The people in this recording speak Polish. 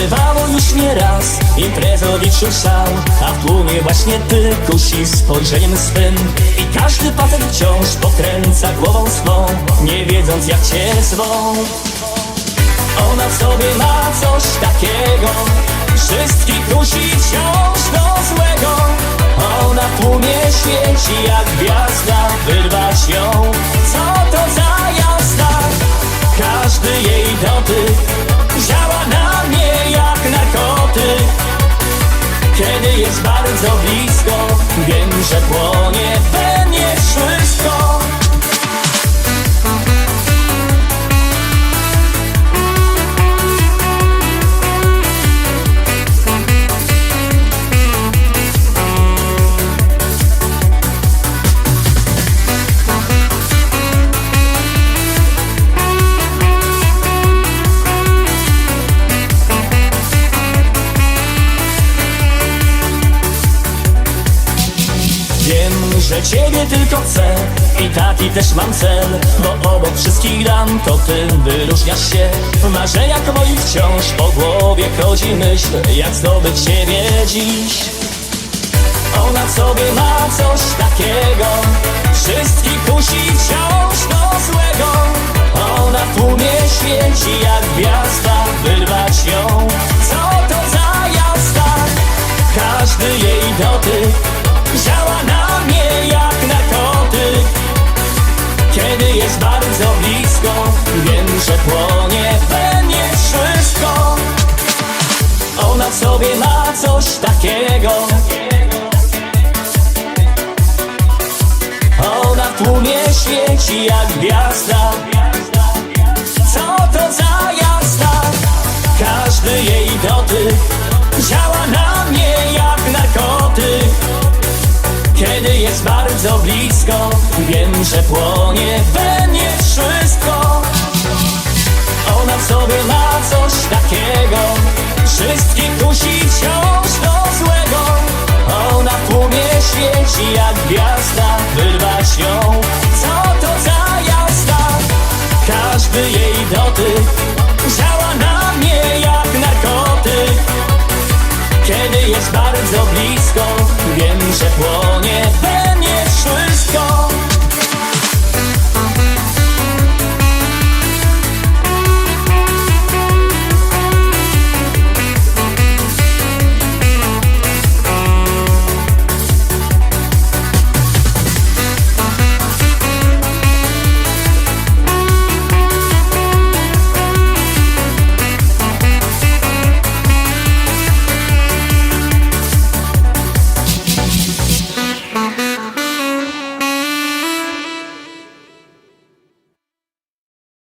Bywało już nie raz imprezowiczu szał A w tłumie właśnie ty kusi spojrzeniem swym. I każdy patent wciąż pokręca głową swą Nie wiedząc jak cię zwą. Ona w sobie ma coś takiego Wszystkich kusi wciąż do złego. Ona w tłumie świeci jak gwiazda Wyrwać ją, jest bardzo blisko. Wiem, że płonie że ciebie tylko chcę. I taki też mam cel Bo obok wszystkich dam, to ty wyróżniasz się. W marzeniach moich wciąż po głowie chodzi myśl Jak zdobyć ciebie dziś. Ona w sobie ma coś takiego. Wszystkich kusi wciąż do złego. Ona tłumie świeci jak Wiem, że płonie we mnie wszystko. Ona w sobie ma coś takiego. Ona w tłumie świeci jak gwiazda. Co to za jazda? Każdy jej dotyk Działa na mnie jak narkotyk. Kiedy jest bardzo blisko Wiem, że płonie we